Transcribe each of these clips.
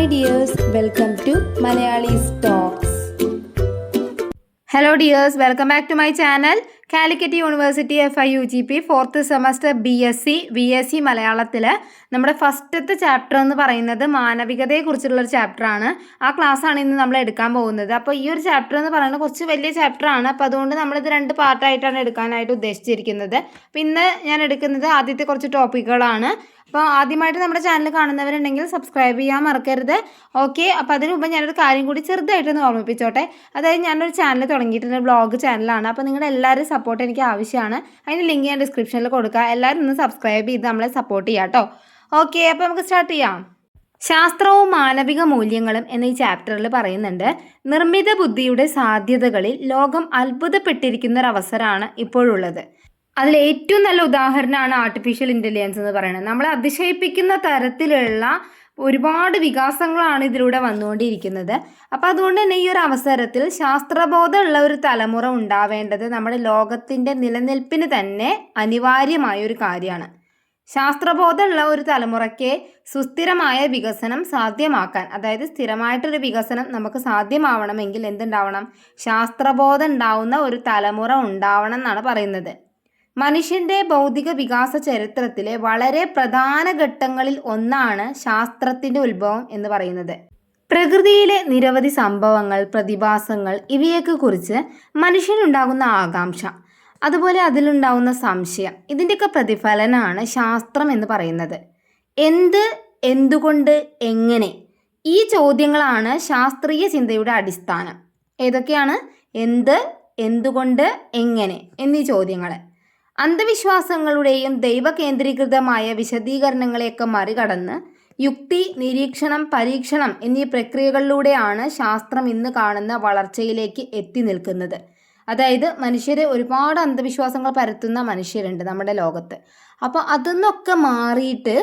Hi dears welcome to Malayalees talks hello dears welcome back to my channel Calicut university F I U G P fourth semester B S C B S C മലയാളത്തിൽ നമ്മുടെ ഫസ്റ്റത്തെ chapter എന്ന് പറയുന്നത് മാനവികതയെക്കുറിച്ചുള്ള ഒരു ചാപ്റ്ററാണ് ആ ക്ലാസ്സാണ് ഇന്ന് നമ്മൾ എടുക്കാൻ പോകുന്നത്. അപ്പോൾ ഈ ഒരു ചാപ്റ്റർ എന്ന് പറയുന്നത് കുറച്ച് വലിയ ചാപ്റ്ററാണ് അപ്പോൾ അതുകൊണ്ട് നമ്മൾ ഇത് രണ്ട് പാർട്ടായിട്ടാണ് എടുക്കാനായിട്ട് ഉദ്ദേശിച്ചിരിക്കുന്നത്. അപ്പോൾ ഇന്ന് ഞാൻ എടുക്കുന്നത് ആദ്യത്തെ കുറച്ച് ടോപ്പിക്കുകളാണ് അപ്പോൾ ആദ്യമായിട്ട് നമ്മുടെ ചാനൽ കാണുന്നവരുണ്ടെങ്കിൽ സബ്സ്ക്രൈബ് ചെയ്യാൻ മറക്കരുത്. ഓക്കെ അപ്പോൾ അതിന് മുമ്പ് ഞാനൊരു കാര്യം കൂടി ചെറുതായിട്ടൊന്ന് ഓർമ്മിപ്പിച്ചോട്ടെ. അതായത് ഞാനൊരു ചാനൽ തുടങ്ങിയിട്ടുണ്ട് ബ്ലോഗ് ചാനലാണ് അപ്പോൾ നിങ്ങളുടെ എല്ലാവരും സപ്പോർട്ട് എനിക്ക് ആവശ്യമാണ്. അതിന്റെ ലിങ്ക് ഞാൻ ഡിസ്ക്രിപ്ഷനിൽ കൊടുക്കുക എല്ലാവരും ഒന്ന് സബ്സ്ക്രൈബ് ചെയ്ത് നമ്മളെ സപ്പോർട്ട് ചെയ്യാം കേട്ടോ. ഓക്കെ അപ്പോൾ നമുക്ക് സ്റ്റാർട്ട് ചെയ്യാം. ശാസ്ത്രവും മാനവിക മൂല്യങ്ങളും എന്ന ഈ ചാപ്റ്ററിൽ പറയുന്നുണ്ട്. നിർമ്മിത ബുദ്ധിയുടെ സാധ്യതകളിൽ ലോകം അത്ഭുതപ്പെട്ടിരിക്കുന്ന ഒരു അവസരമാണ് ഇപ്പോഴുള്ളത്. അതിൽ ഏറ്റവും നല്ല ഉദാഹരണമാണ് ആർട്ടിഫിഷ്യൽ ഇന്റലിജൻസ് എന്ന് പറയുന്നത്. നമ്മളെ അതിശയിപ്പിക്കുന്ന തരത്തിലുള്ള ഒരുപാട് വികാസങ്ങളാണ് ഇതിലൂടെ വന്നുകൊണ്ടിരിക്കുന്നത്. അപ്പം അതുകൊണ്ട് തന്നെ ഈ ഒരു അവസരത്തിൽ ശാസ്ത്രബോധമുള്ള ഒരു തലമുറ ഉണ്ടാവേണ്ടത് നമ്മുടെ ലോകത്തിന്റെ നിലനിൽപ്പിന് തന്നെ അനിവാര്യമായ ഒരു കാര്യമാണ്. ശാസ്ത്രബോധമുള്ള ഒരു തലമുറയ്ക്ക് സുസ്ഥിരമായ വികസനം സാധ്യമാക്കാൻ അതായത് സ്ഥിരമായിട്ടൊരു വികസനം നമുക്ക് സാധ്യമാവണമെങ്കിൽ എന്തുണ്ടാവണം? ശാസ്ത്രബോധം ഉണ്ടാവുന്ന ഒരു തലമുറ ഉണ്ടാവണം എന്നാണ് പറയുന്നത്. മനുഷ്യന്റെ ഭൗതിക വികാസ ചരിത്രത്തിലെ വളരെ പ്രധാന ഘട്ടങ്ങളിൽ ഒന്നാണ് ശാസ്ത്രത്തിന്റെ ഉത്ഭവം എന്ന് പറയുന്നത്. പ്രകൃതിയിലെ നിരവധി സംഭവങ്ങൾ പ്രതിഭാസങ്ങൾ ഇവയൊക്കെ കുറിച്ച് മനുഷ്യനുണ്ടാകുന്ന ആകാംക്ഷ അതുപോലെ അതിലുണ്ടാകുന്ന സംശയം ഇതിന്റെയൊക്കെ പ്രതിഫലനമാണ് ശാസ്ത്രം എന്ന് പറയുന്നത്. എന്ത് എന്തുകൊണ്ട് എങ്ങനെ? ഈ ചോദ്യങ്ങളാണ് ശാസ്ത്രീയ ചിന്തയുടെ അടിസ്ഥാനം. ഏതൊക്കെയാണ്? എന്ത് എന്തുകൊണ്ട് എങ്ങനെ എന്നീ ചോദ്യങ്ങൾ അന്ധവിശ്വാസങ്ങളുടെയും ദൈവകേന്ദ്രീകൃതമായ വിശദീകരണങ്ങളെയൊക്കെ മറികടന്ന് യുക്തി നിരീക്ഷണം പരീക്ഷണം എന്നീ പ്രക്രിയകളിലൂടെയാണ് ശാസ്ത്രം ഇന്ന് കാണുന്ന വളർച്ചയിലേക്ക് എത്തി നിൽക്കുന്നത്. അതായത് മനുഷ്യരെ ഒരുപാട് അന്ധവിശ്വാസങ്ങൾ പരത്തുന്ന മനുഷ്യരുണ്ട് നമ്മുടെ ലോകത്ത്. അപ്പോൾ അതൊന്നൊക്കെ മാറിയിട്ട്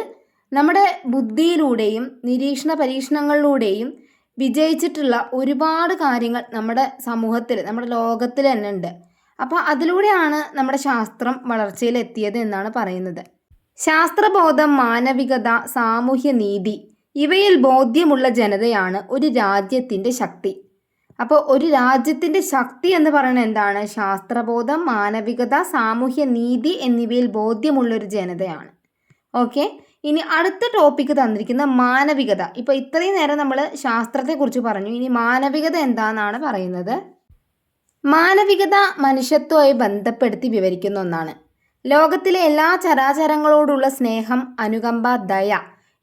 നമ്മുടെ ബുദ്ധിയിലൂടെയും നിരീക്ഷണ പരീക്ഷണങ്ങളിലൂടെയും വിജയിച്ചിട്ടുള്ള ഒരുപാട് കാര്യങ്ങൾ നമ്മുടെ സമൂഹത്തിൽ നമ്മുടെ ലോകത്തിൽ തന്നെ ഉണ്ട്. അപ്പോൾ അതിലൂടെയാണ് നമ്മുടെ ശാസ്ത്രം വളർച്ചയിലെത്തിയത് എന്നാണ് പറയുന്നത്. ശാസ്ത്രബോധം മാനവികത സാമൂഹ്യ നീതി ഇവയിൽ ബോധ്യമുള്ള ജനതയാണ് ഒരു രാജ്യത്തിന്റെ ശക്തി. അപ്പോൾ ഒരു രാജ്യത്തിന്റെ ശക്തി എന്ന് പറയുന്നത് എന്താണ്? ശാസ്ത്രബോധം മാനവികത സാമൂഹ്യ നീതി എന്നിവയിൽ ബോധ്യമുള്ളൊരു ജനതയാണ്. ഓക്കെ? ഇനി അടുത്ത ടോപ്പിക്ക് തന്നിരിക്കുന്ന മാനവികത. ഇപ്പോൾ ഇത്രയും നേരം നമ്മൾ ശാസ്ത്രത്തെക്കുറിച്ച് പറഞ്ഞു. ഇനി മാനവികത എന്താണെന്നാണ് പറയുന്നത്? മാനവികത മനുഷ്യത്വമായി ബന്ധപ്പെടുത്തി വിവരിക്കുന്ന ഒന്നാണ്. ലോകത്തിലെ എല്ലാ ചരാചരങ്ങളോടുള്ള സ്നേഹം അനുകമ്പ ദയ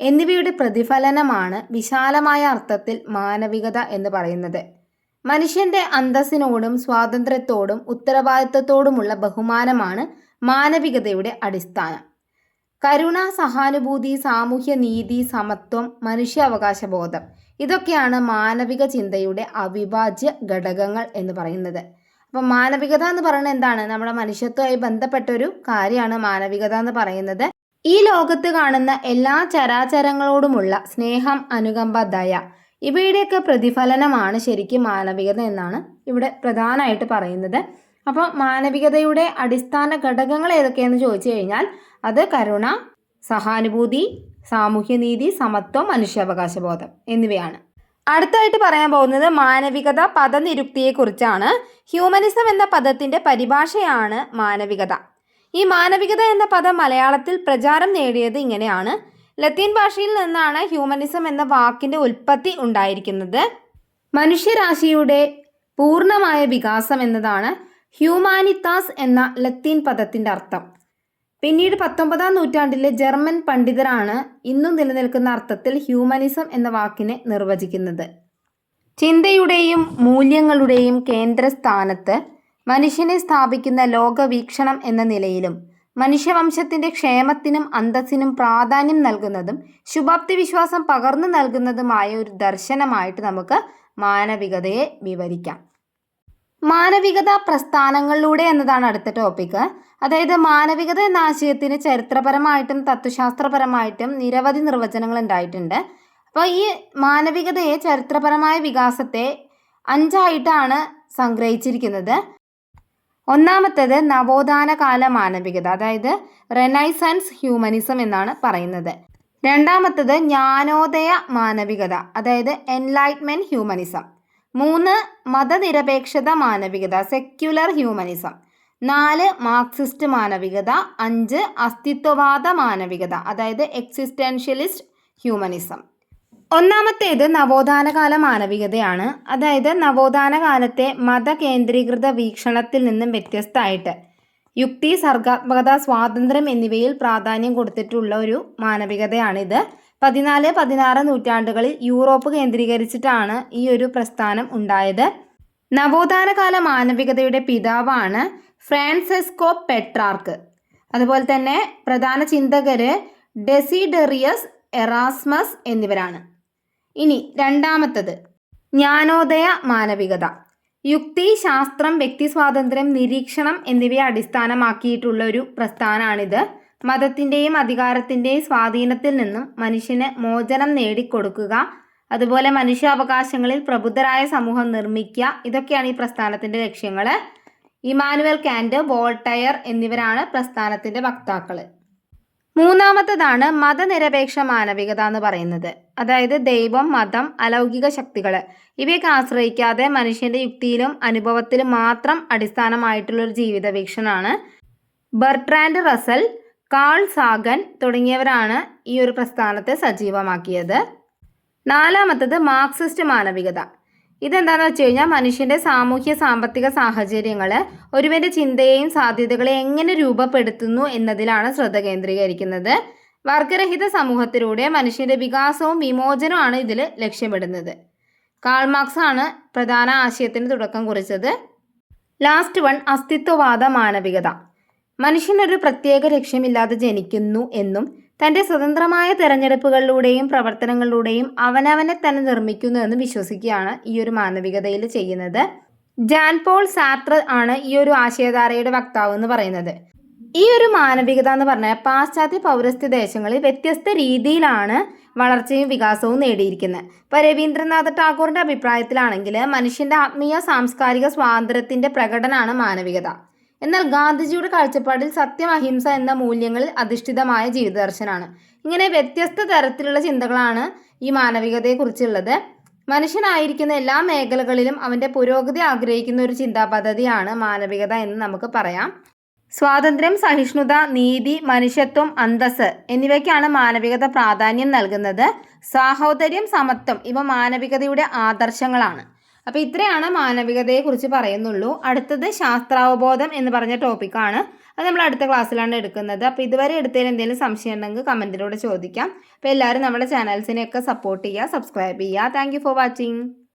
എന്നിവയുടെ പ്രതിഫലനമാണ് വിശാലമായ അർത്ഥത്തിൽ മാനവികത എന്ന് പറയുന്നത്. മനുഷ്യന്റെ അന്തസ്സിനോടും സ്വാതന്ത്ര്യത്തോടും ഉത്തരവാദിത്വത്തോടുമുള്ള ബഹുമാനമാണ് മാനവികതയുടെ അടിസ്ഥാനം. കരുണ സഹാനുഭൂതി സാമൂഹ്യ നീതി സമത്വം മനുഷ്യാവകാശ ബോധം ഇതൊക്കെയാണ് മാനവിക ചിന്തയുടെ അവിഭാജ്യ ഘടകങ്ങൾ എന്ന് പറയുന്നത്. അപ്പം മാനവികത എന്ന് പറയുന്നത് എന്താണ്? നമ്മുടെ മനുഷ്യത്വമായി ബന്ധപ്പെട്ട ഒരു കാര്യമാണ് മാനവികത എന്ന് പറയുന്നത്. ഈ ലോകത്ത് കാണുന്ന എല്ലാ ചരാചരങ്ങളോടുമുള്ള സ്നേഹം അനുകമ്പ ദയ ഇവയുടെയൊക്കെ പ്രതിഫലനമാണ് ശരിക്കും മാനവികത എന്നാണ് ഇവിടെ പ്രധാനമായിട്ട് പറയുന്നത്. അപ്പോൾ മാനവികതയുടെ അടിസ്ഥാന ഘടകങ്ങൾ ഏതൊക്കെയെന്ന് ചോദിച്ചു കഴിഞ്ഞാൽ അത് കരുണ സഹാനുഭൂതി സാമൂഹ്യനീതി സമത്വം മനുഷ്യാവകാശ ബോധം എന്നിവയാണ്. അടുത്തായിട്ട് പറയാൻ പോകുന്നത് മാനവികത പദനിരുക്തിയെക്കുറിച്ചാണ്. ഹ്യൂമനിസം എന്ന പദത്തിന്റെ പരിഭാഷയാണ് മാനവികത. ഈ മാനവികത എന്ന പദം മലയാളത്തിൽ പ്രചാരം നേടിയത് ഇങ്ങനെയാണ്. ലത്തീൻ ഭാഷയിൽ നിന്നാണ് ഹ്യൂമനിസം എന്ന വാക്കിന്റെ ഉൽപ്പത്തി ഉണ്ടായിരിക്കുന്നത്. മനുഷ്യരാശിയുടെ പൂർണമായ വികാസം എന്നതാണ് ഹ്യൂമാനിത്താസ് എന്ന ലത്തീൻ പദത്തിന്റെ അർത്ഥം. പിന്നീട് പത്തൊമ്പതാം നൂറ്റാണ്ടിലെ ജർമ്മൻ പണ്ഡിതരാണ് ഇന്നും നിലനിൽക്കുന്ന അർത്ഥത്തിൽ ഹ്യൂമനിസം എന്ന വാക്കിനെ നിർവചിക്കുന്നത്. ചിന്തയുടെയും മൂല്യങ്ങളുടെയും കേന്ദ്രസ്ഥാനത്ത് മനുഷ്യനെ സ്ഥാപിക്കുന്ന ലോകവീക്ഷണം എന്ന നിലയിലും മനുഷ്യവംശത്തിന്റെ ക്ഷേമത്തിനും അന്തസ്സിനും പ്രാധാന്യം നൽകുന്നതും ശുഭാപ്തി വിശ്വാസം പകർന്നു നൽകുന്നതുമായ ഒരു ദർശനമായിട്ട് നമുക്ക് മാനവികതയെ വിവരിക്കാം. മാനവികത പ്രസ്ഥാനങ്ങളിലൂടെ എന്നതാണ് അടുത്ത ടോപ്പിക്ക് അതായത് മാനവികത എന്ന ആശയത്തിന് ചരിത്രപരമായിട്ടും തത്വശാസ്ത്രപരമായിട്ടും നിരവധി നിർവചനങ്ങൾ ഉണ്ടായിട്ടുണ്ട്. അപ്പോൾ ഈ മാനവികതയെ ചരിത്രപരമായ വികാസത്തെ അഞ്ചായിട്ടാണ് സംഗ്രഹിച്ചിരിക്കുന്നത്. ഒന്നാമത്തേത് നവോത്ഥാന കാല മാനവികത അതായത് റെനൈസൻസ് ഹ്യൂമനിസം എന്നാണ് പറയുന്നത്. രണ്ടാമത്തത് ജ്ഞാനോദയ മാനവികത അതായത് എൻലൈറ്റ്മെന്റ് ഹ്യൂമനിസം മൂന്ന് മതനിരപേക്ഷത മാനവികത സെക്യുലർ ഹ്യൂമനിസം നാല് മാർക്സിസ്റ്റ് മാനവികത. അഞ്ച് അസ്തിത്വവാദ മാനവികത അതായത് എക്സിസ്റ്റൻഷ്യലിസ്റ്റ് ഹ്യൂമനിസം ഒന്നാമത്തേത് നവോത്ഥാനകാല മാനവികതയാണ്. അതായത് നവോത്ഥാന കാലത്തെ മതകേന്ദ്രീകൃത വീക്ഷണത്തിൽ നിന്നും വ്യത്യസ്തമായിട്ട് യുക്തി സർഗാത്മകത സ്വാതന്ത്ര്യം എന്നിവയിൽ പ്രാധാന്യം കൊടുത്തിട്ടുള്ള ഒരു മാനവികതയാണിത്. പതിനാല് പതിനാറ് നൂറ്റാണ്ടുകളിൽ യൂറോപ്പ് കേന്ദ്രീകരിച്ചിട്ടാണ് ഈ ഒരു പ്രസ്ഥാനം ഉണ്ടായത്. നവോത്ഥാനകാല മാനവികതയുടെ പിതാവാണ് ഫ്രാൻസെസ്കോ പെട്രാർക്ക്. അതുപോലെ തന്നെ പ്രധാന ചിന്തകര് ഡെസിഡെറിയസ് എറാസ്മസ് എന്നിവരാണ്. ഇനി രണ്ടാമത്തത് ജ്ഞാനോദയ മാനവികത. യുക്തി ശാസ്ത്രം വ്യക്തി സ്വാതന്ത്ര്യം നിരീക്ഷണം എന്നിവയെ അടിസ്ഥാനമാക്കിയിട്ടുള്ള ഒരു പ്രസ്ഥാനമാണിത് മതത്തിന്റെയും അധികാരത്തിന്റെയും സ്വാധീനത്തിൽ നിന്നും മനുഷ്യന് മോചനം നേടിക്കൊടുക്കുക. അതുപോലെ മനുഷ്യാവകാശങ്ങളിൽ പ്രബുദ്ധരായ സമൂഹം നിർമ്മിക്കുക. ഇതൊക്കെയാണ് ഈ പ്രസ്ഥാനത്തിന്റെ ലക്ഷ്യങ്ങൾ ഇമാനുവൽ കാൻഡ് വോൾട്ടയർ എന്നിവരാണ് പ്രസ്ഥാനത്തിന്റെ വക്താക്കൾ മൂന്നാമത്തതാണ് മതനിരപേക്ഷ മാനവികത എന്ന് പറയുന്നത്. അതായത് ദൈവം മതം അലൗകിക ശക്തികൾ ഇവയൊക്കെ ആശ്രയിക്കാതെ മനുഷ്യന്റെ യുക്തിയിലും അനുഭവത്തിലും മാത്രം അടിസ്ഥാനമായിട്ടുള്ള ഒരു ജീവിത വീക്ഷണമാണ് ബർട്രാൻഡ് റസൽ കാൾ സാഗൻ തുടങ്ങിയവരാണ് ഈ ഒരു പ്രസ്ഥാനത്തെ സജീവമാക്കിയത്. നാലാമത്തത് മാർക്സിസ്റ്റ് മാനവികത. ഇതെന്താണെന്ന് വെച്ച് കഴിഞ്ഞാൽ മനുഷ്യന്റെ സാമൂഹ്യ സാമ്പത്തിക സാഹചര്യങ്ങൾ ഒരുവന്റെ ചിന്തയെയും സാധ്യതകളെ എങ്ങനെ രൂപപ്പെടുത്തുന്നു എന്നതിലാണ് ശ്രദ്ധ കേന്ദ്രീകരിക്കുന്നത്. വർഗരഹിത സമൂഹത്തിലൂടെ മനുഷ്യന്റെ വികാസവും വിമോചനവുമാണ് ഇതിൽ ലക്ഷ്യമിടുന്നത്. കാൾമാർക്സ് ആണ് പ്രധാന ആശയത്തിന് തുടക്കം കുറിച്ചത്. Last one അസ്തിത്വവാദ മാനവികത. മനുഷ്യനൊരു പ്രത്യേക ലക്ഷ്യമില്ലാതെ ജനിക്കുന്നു എന്നും തന്റെ സ്വതന്ത്രമായ തിരഞ്ഞെടുപ്പുകളിലൂടെയും പ്രവർത്തനങ്ങളിലൂടെയും അവനവനെ തന്നെ നിർമ്മിക്കുന്നു എന്നും വിശ്വസിക്കുകയാണ് ഈ ഒരു മാനവികതയിൽ ചെയ്യുന്നത്. ജാൻ പോൾ സാത്ര ആണ് ഈ ഒരു ആശയധാരയുടെ വക്താവ് എന്ന് പറയുന്നത്. ഈ ഒരു മാനവികത എന്ന് പറഞ്ഞാൽ പാശ്ചാത്യ പൗരസ്ത്യ ദേശങ്ങളിൽ വ്യത്യസ്ത രീതിയിലാണ് വളർച്ചയും വികാസവും നേടിയിരിക്കുന്നത്. ഇപ്പോൾ രവീന്ദ്രനാഥ് ടാഗോറിന്റെ അഭിപ്രായത്തിലാണെങ്കിൽ മനുഷ്യന്റെ ആത്മീയ സാംസ്കാരിക സ്വാതന്ത്ര്യത്തിന്റെ പ്രകടനമാണ് മാനവികത. എന്നാൽ ഗാന്ധിജിയുടെ കാഴ്ചപ്പാടിൽ സത്യം അഹിംസ എന്ന മൂല്യങ്ങളിൽ അധിഷ്ഠിതമായ ജീവിതദർശനാണ് ഇങ്ങനെ വ്യത്യസ്ത തരത്തിലുള്ള ചിന്തകളാണ് ഈ മാനവികതയെക്കുറിച്ചുള്ളത്. മനുഷ്യനായിരിക്കുന്ന എല്ലാ മേഖലകളിലും അവന്റെ പുരോഗതി ആഗ്രഹിക്കുന്ന ഒരു ചിന്താ പദ്ധതിയാണ് മാനവികത എന്ന് നമുക്ക് പറയാം. സ്വാതന്ത്ര്യം സഹിഷ്ണുത നീതി മനുഷ്യത്വം അന്തസ് എന്നിവയ്ക്കാണ് മാനവികത പ്രാധാന്യം നൽകുന്നത്. സാഹോദര്യം സമത്വം ഇവ മാനവികതയുടെ ആദർശങ്ങളാണ്. അപ്പോൾ ഇത്രയാണ് മാനവികതയെ കുറിച്ച് പറയുന്നുള്ളൂ. അടുത്തത് ശാസ്ത്രാവബോധം എന്ന് പറഞ്ഞ ടോപ്പിക്കാണ് അത് നമ്മൾ അടുത്ത ക്ലാസ്സിലാണ് എടുക്കുന്നത്. അപ്പോൾ ഇതുവരെ എടുത്തതിൽ എന്തെങ്കിലും സംശയം ഉണ്ടെങ്കിൽ കമന്റിലൂടെ ചോദിക്കാം. അപ്പോൾ എല്ലാവരും നമ്മുടെ ചാനൽസിനെയൊക്കെ സപ്പോർട്ട് ചെയ്യുക സബ്സ്ക്രൈബ് ചെയ്യുക. Thank for watching